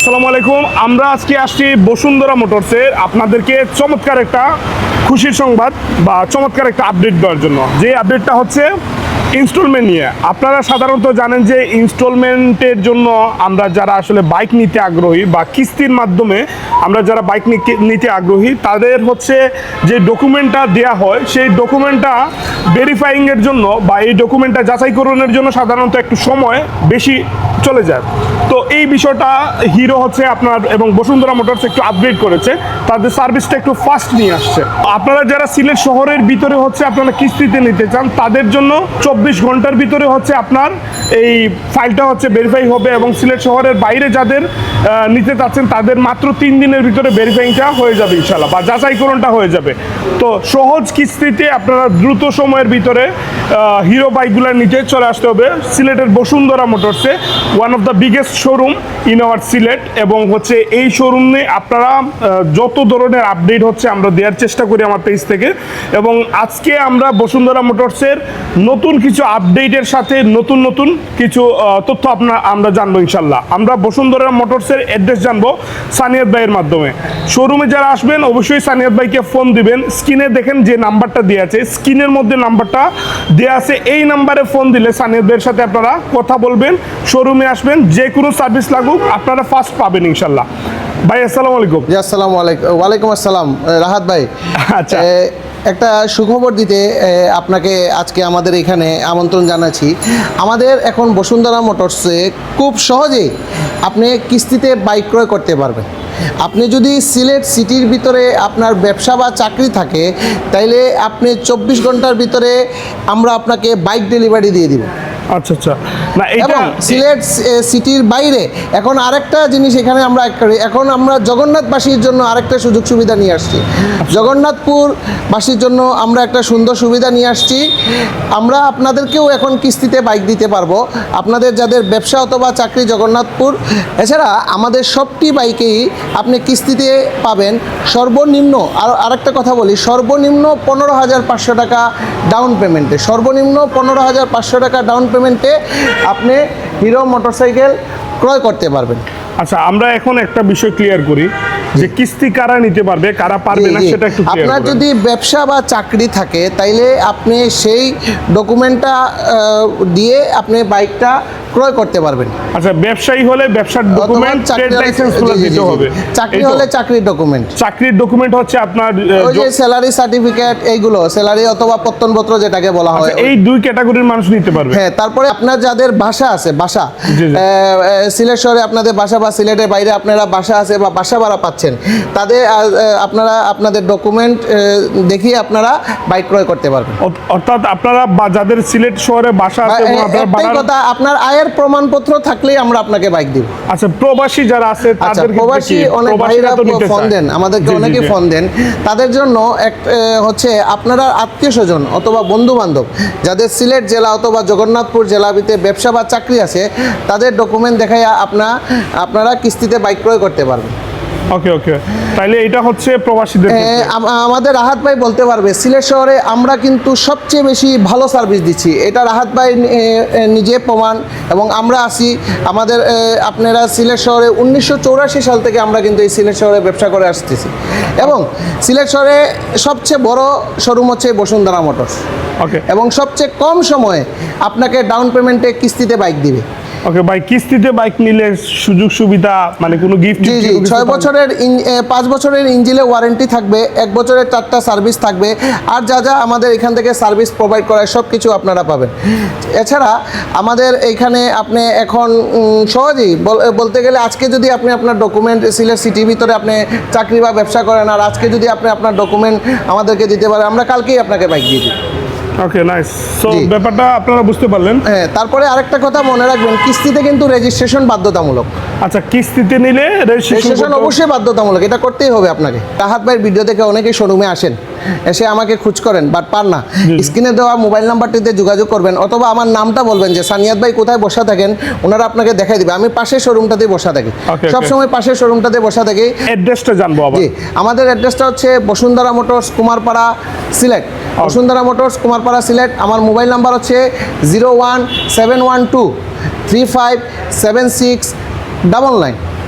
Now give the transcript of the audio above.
আসসালামু আলাইকুম। আমরা আজকে আসছি বসুন্ধরা মোটরসের আপনাদেরকে চমৎকার একটা খুশির সংবাদ বা চমৎকার একটা আপডেট দেওয়ার জন্য। যে আপডেটটা হচ্ছে ইনস্টলমেন্ট নিয়ে। আপনারা সাধারণত জানেন যে ইনস্টলমেন্টের জন্য আমরা যারা আসলে বাইক নিতে আগ্রহী বা কিস্তির মাধ্যমে আমরা যারা বাইক নিতে আগ্রহী, তাদের হচ্ছে যে ডকুমেন্টটা দেয়া হয়, সেই ডকুমেন্টটা ভেরিফাইংয়ের জন্য বা এই ডকুমেন্টটা যাচাইকরণের জন্য সাধারণত একটু সময় বেশি চলে যায়। তো এই বিষয়টা হিরো হচ্ছে আপনার এবং বসুন্ধরা মোটরস একটু আপগ্রেড করেছে, তাদের সার্ভিসটা একটু ফাস্ট নিয়ে আসছে। আপনারা যারা সিলেট শহরের ভিতরে হচ্ছে আপনারা কিস্তিতে নিতে চান, তাদের জন্য ঘণ্টার ভিতরে হচ্ছে আপনার এই ফাইলটা হচ্ছে ভেরিফাই হবে এবং সিলেট শহরের বাইরে যাদের নিতে চাচ্ছেন তাদের মাত্র তিন দিনের ভিতরে ভেরিফাইংটা হয়ে যাবে ইনশাল্লাহ বা যাচাইকরণটা হয়ে যাবে। তো সহজ কিস্তিতে আপনারা দ্রুত সময়ের ভিতরে হিরো বাইকগুলো নিতে চলে আসতে হবে। সিলেটের Bashundhara মোটরসে one of the biggest showroom in our Sylhet এবং হচ্ছে এই শোরুমে আপনারা যত ধরনের আপডেট হচ্ছে আমরা দেওয়ার চেষ্টা করি আমার পেজ থেকে। এবং আজকে আমরা বসুন্ধরা মোটরসের নতুন কিছু আপডেটের সাথে নতুন নতুন কিছু তথ্য আপনার আমরা জানব ইনশাল্লাহ। আমরা বসুন্ধরা মোটরসের অ্যাড্রেস জানব সানিয়াদ ভাইয়ের মাধ্যমে। শোরুমে যারা আসবেন অবশ্যই সানিয়াদ ভাইকে ফোন দিবেন। স্ক্রিনে দেখেন যে নাম্বারটা দেওয়া আছে। স্ক্রিনের মধ্যে নাম্বারটা দেওয়া আছে। এই নাম্বারে ফোন দিলে সানিয়াদ ভাইয়ের সাথে আপনারা কথা বলবেন শোরুমে আসবেন যে কোনো সার্ভিস লাগুক আপনারা ফার্স্ট পাবেন ইনশাল্লাহ। ভাই আসসালামু আলাইকুম। জি আসসালামু আলাইকুম। ওয়ালাইকুম আসসালাম। রাহাত ভাই। আচ্ছা। একটা সুখবর দিতে আপনাকে আজকে আমাদের এখানে আমন্ত্রণ জানাচ্ছি। আমাদের এখন বসুন্ধরা মোটরসে খুব সহজেই আপনি কিস্তিতে বাইক ক্রয় করতে পারবেন। আপনি যদি সিলেট সিটির ভিতরে আপনার ব্যবসা বা চাকরি থাকে, তাইলে আপনি চব্বিশ ঘণ্টার ভিতরে আমরা আপনাকে বাইক ডেলিভারি দিয়ে দিব। আচ্ছা আচ্ছা। না এটা এবং সিলেট সিটির বাইরে এখন আরেকটা জিনিস এখানে আমরা এক করি। এখন আমরা জগন্নাথবাসীর জন্য আরেকটা সুযোগ সুবিধা নিয়ে আসছি। জগন্নাথপুর বাসীর জন্য আমরা একটা সুন্দর সুবিধা নিয়ে আসছি। আমরা আপনাদেরকেও এখন কিস্তিতে বাইক দিতে পারব। আপনাদের যাদের ব্যবসা অথবা চাকরি জগন্নাথপুর এছাড়া আমাদের সবটি বাইকেই আপনি কিস্তিতে পাবেন। সর্বনিম্ন আর আরেকটা কথা বলি সর্বনিম্ন পনেরো হাজার পাঁচশো টাকা ডাউন পেমেন্টে সর্বনিম্ন পনেরো হাজার পাঁচশো টাকা ডাউন পেমেন্টে আপনি হিরো মোটরসাইকেল ক্রয় করতে পারবেন। আচ্ছা আমরা এখন একটা বিষয় ক্লিয়ার করি যে কিস্তি কারা নিতে পারবে কারা পারবে না সেটা একটু আপনার যদি ব্যবসা বা চাকরি থাকে তাইলে আপনি সেই ডকুমেন্টটা দিয়ে আপনি বাইকটা ক্রয় করতে পারবেন। আচ্ছা ব্যবসায়ী হলে ব্যবসার ডকুমেন্ট ট্রেড হলে- লাইসেন্স জি, জি, জি, দিতে হবে। চাকরি হলে চাকরির ডকুমেন্ট চাকরির ডকুমেন্ট হচ্ছে আপনার ওই যে স্যালারি সার্টিফিকেট এইগুলো স্যালারি অথবা প্রত্যনপত্র যেটাকে বলা হয় আচ্ছা, এই দুই ক্যাটাগরির মানুষ নিতে পারবে। হ্যাঁ তারপরে আপনার যাদের বাসা আছে বাসা সিলেট শহরে আপনাদের বাসা বা সিলেটের বাইরে আপনারা বাসা আছে বা বাসা ভাড়া পাচ্ছেন তাদের আপনারা আপনাদের ডকুমেন্ট দেখিয়ে আপনারা বাইক ক্রয় করতে পারবেন। অর্থাৎ আপনারা যাদের সিলেট শহরে বাসা আছে আপনারা কথা আপনার আয়ের প্রমাণপত্র থাকলেই আমরা আপনাকে বাইক দিব। আচ্ছা প্রবাসী যারা আছে আচ্ছা তাদের প্রবাসী? অনেক ভাইরা ফোন দেন আমাদেরকে জন্য কি অনেকে ফোন দেন। তাদের জন্য এক হচ্ছে আপনারা আত্মীয় স্বজন অথবা বন্ধু বান্ধব যাদের সিলেট জেলা অথবা জগন্নাথপুর জেলাভিতে ব্যবসা বা চাকরি আছে তাদের ডকুমেন্ট দেখাইয়া আপনা আপনারা কিস্তিতে বাইক ক্রয় করতে পারবেন। ওকে ওকে তাইলে এটা হচ্ছে প্রবাসীদের আমাদের রাহাত ভাই বলতে পারবে সিলেট শহরে আমরা কিন্তু সবচেয়ে বেশি ভালো সার্ভিস দিচ্ছি। এটা রাহাত ভাই নিজে প্রমাণ এবং আমরা আসি আমাদের আপনারা সিলেট শহরে উনিশশো চৌরাশি সাল থেকে আমরা কিন্তু এই সিলেট শহরে ব্যবসা করে আসতেছি। এবং সিলেট শহরে সবচেয়ে বড় শোরুম হচ্ছে বসুন্ধরা মোটরস। ওকে এবং সবচেয়ে কম সময়ে আপনাকে ডাউন পেমেন্টে কিস্তিতে বাইক দিবে। ওকে ভাই কিস্তিতে বাইক নিলে সুযোগ সুবিধা মানে কোনো গিফট জি জি ছয় বছরের পাঁচ বছরের ইঞ্জিলে ওয়ারেন্টি থাকবে এক বছরের চারটা সার্ভিস থাকবে আর যা যা আমাদের এখান থেকে সার্ভিস প্রোভাইড করায় সব কিছু আপনারা পাবেন। এছাড়া আমাদের এইখানে আপনি এখন সহজেই বল- বলতে গেলে আজকে যদি আপনি আপনার ডকুমেন্ট সিলেট সিটির ভিতরে আপনি চাকরি বা ব্যবসা করেন আর আজকে যদি আপনি আপনার ডকুমেন্ট আমাদেরকে দিতে পারেন আমরা কালকেই আপনাকে বাইক দিয়ে দিই। ওকে নাইস সো ব্যাপারটা আপনারা বুঝতে পারলেন। হ্যাঁ তারপরে আরেকটা কথা মনে রাখবেন কিস্তিতে কিন্তু রেজিস্ট্রেশন বাধ্যতামূলক। আচ্ছা কিস্তিতে নিলে রেজিস্ট্রেশন অবশ্যই বাধ্যতামূলক এটা করতেই হবে আপনাকে। রাহাত ভাইয়ের ভিডিও দেখে অনেকেই শোরুমে আসেন এসে আমাকে খোঁজ করেন বাট পার না। স্ক্রিনে দেওয়া মোবাইল নাম্বারটিতে যোগাযোগ করবেন অথবা আমার নামটা বলবেন যে সানিয়াদ ভাই কোথায় বসা থাকেন ওনারা আপনাকে দেখাই দিবে। আমি পাশের শোরুমটাতেই বসা থাকি। Okay. সবসময় পাশের শোরুমটাতে বসা থাকি। অ্যাড্রেসটা জানব জি আমাদের অ্যাড্রেসটা হচ্ছে বসুন্ধরা মোটরস কুমারপাড়া সিলেট। বসুন্ধরা মোটরস, কুমারপাড়া সিলেট। আমার মোবাইল নাম্বার হচ্ছে zero one seven one two three five seven six double nine.